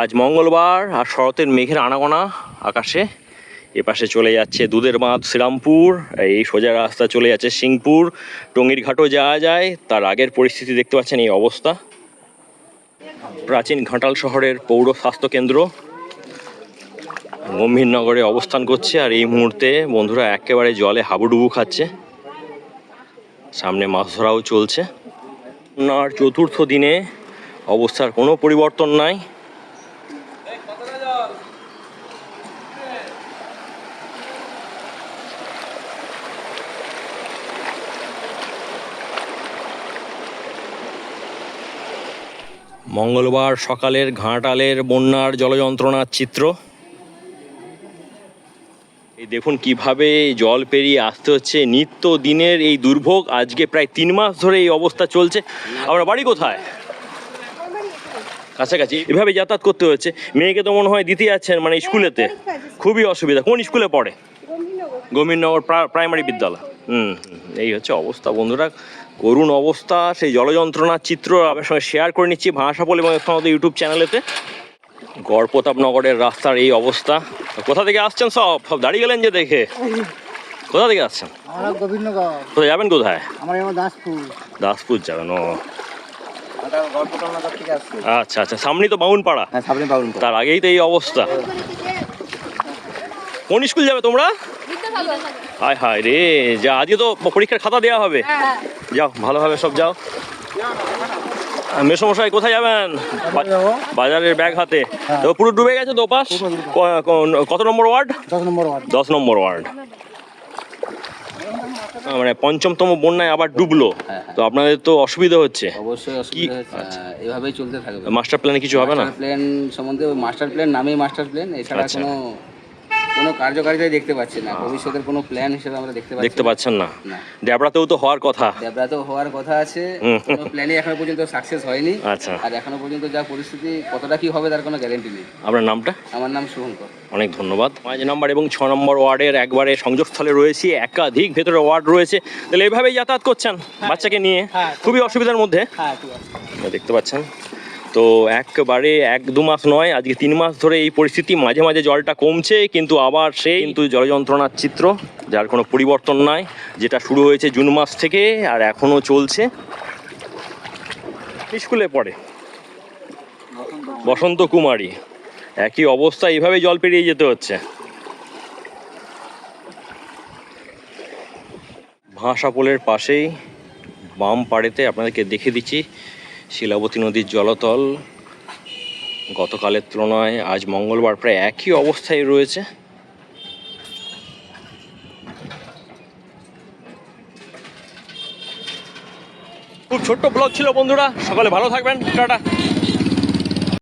আজ মঙ্গলবার আর শরতের মেঘের আনাগোনা আকাশে। এপাশে চলে যাচ্ছে দুধের বাঁধ শ্রীরামপুর, এই সোজা রাস্তা চলে যাচ্ছে সিংপুর টঙ্গীর ঘাটও যাওয়া যায়। তার আগের পরিস্থিতি দেখতে পাচ্ছেন এই অবস্থা। প্রাচীন ঘাটাল শহরের পৌর স্বাস্থ্য কেন্দ্র গম্ভীরনগরে অবস্থান করছে আর এই মুহূর্তে বন্ধুরা একেবারে জলে হাবুডুবু খাচ্ছে। সামনে মাছ ধরাও চলছে। আর চতুর্থ দিনে অবস্থার কোনো পরিবর্তন নাই। মঙ্গলবার সকালের ঘাটালের বন্যার জলযন্ত্রণার চিত্র। এই দেখুন কীভাবে জল পেরিয়ে আসতে হচ্ছে। নিত্য দিনের এই দুর্ভোগ আজকে প্রায় তিন মাস ধরে এই অবস্থা চলছে। আমরা বাড়ি কোথায়? কাছাকাছি। এভাবে যাতায়াত করতে হচ্ছে। মেয়েকে তো মনে হয় দিতে যাচ্ছেন মানে স্কুলেতে। খুবই অসুবিধা। কোন স্কুলে পড়ে? গোবিন্দনগর প্রাইমারি বিদ্যালয়। হুম হুম, এই হচ্ছে অবস্থা বন্ধুরা। করুণ অবস্থা সেই জলযন্ত্রণার চিত্র আপনার সঙ্গে শেয়ার করে নিচ্ছি ভাষাপল এবং আমাদের ইউটিউব চ্যানেলেতে গড়প্রতাপনগরের রাস্তার এই অবস্থা। কোথা থেকে আসছেন সব? সব দাঁড়িয়ে গেলেন যে দেখে। কোথা থেকে আসছেন? কোথায় যাবেন কোথায়? দাসপুর। দাসপুর যাবেন ও। আচ্ছা আচ্ছা সামনেই তো বাউনপাড়া। হ্যাঁ সামনে পাউন তার আগেই তো এই অবস্থা। কোন স্কুল যাবে তোমরা? হায় হায় রে যা আজকে তো পরীক্ষার খাতা দেওয়া হবে। যাও ভালোভাবে সব যাও। মেসমশাই কোথায় যাবেন? বাজারের ব্যাগ হাতে। হ্যাঁ। তো পুরো ডুবে গেছে তো পাস কত নম্বর ওয়ার্ড? দশ নম্বর ওয়ার্ড। মানে পঞ্চমতম বন্যায় আবার ডুবলো। তো আপনাদের তো অসুবিধা হচ্ছে। অবশ্যই অসুবিধা হচ্ছে। আচ্ছা। হ্যাঁ, এভাবেই চলতে থাকবে। মাস্টার প্ল্যানে কিছু হবে না? প্ল্যান সম্বন্ধে মাস্টার প্ল্যান নামেই মাস্টার প্ল্যান। এছাড়া আচ্ছা। কোনো কোনো কার্যকারিতাই দেখতে পাচ্ছি না। ভবিষ্যতের কোনো প্ল্যান হিসেবে আমরা দেখতে পাচ্ছি দেখতে পাচ্ছেন না। না। তো হওয়ার কথা। দেবরাতেও হওয়ার কথা আছে। কোনো প্ল্যানই এখনও পর্যন্ত সাকসেস হয়নি। আচ্ছা। আর এখনও পর্যন্ত যা পরিস্থিতি কতটা কি হবে তার কোনো গ্যারেন্টি নেই। আপনার নামটা? আমার নাম শুভঙ্কর। অনেক ধন্যবাদ। পাঁচ নম্বর এবং ছ নম্বর ওয়ার্ডের একবারে সংযোগস্থলে রয়েছি। একাধিক ভেতরে ওয়ার্ড রয়েছে। তাহলে এভাবেই যাতায়াত করছেন বাচ্চাকে নিয়ে? হ্যাঁ। খুবই অসুবিধার মধ্যে? হ্যাঁ দেখতে পাচ্ছেন। তো একবারে এক দু মাস নয়, আজকে তিন মাস ধরে এই পরিস্থিতি। মাঝে মাঝে জলটা কমছে, কিন্তু আবার সেই কিন্তু জলযন্ত্রণার চিত্র, যার কোনো পরিবর্তন নাই, যেটা শুরু হয়েছে জুন মাস থেকে আর এখনও চলছে। স্কুলে পড়ে। বসন্ত কুমারী। একই অবস্থা এইভাবে জল পেরিয়ে যেতে হচ্ছে। ভাষাপোলের পাশেই বাম পাড়েতে আপনাদেরকে দেখে দিচ্ছি শিলাবতী নদীর জলতল গতকালের তুলনায় আজ মঙ্গলবার প্রায় একই অবস্থায় রয়েছে। খুব ছোট্ট ব্লগ ছিল বন্ধুরা, সকালে ভালো থাকবেন, টাটা।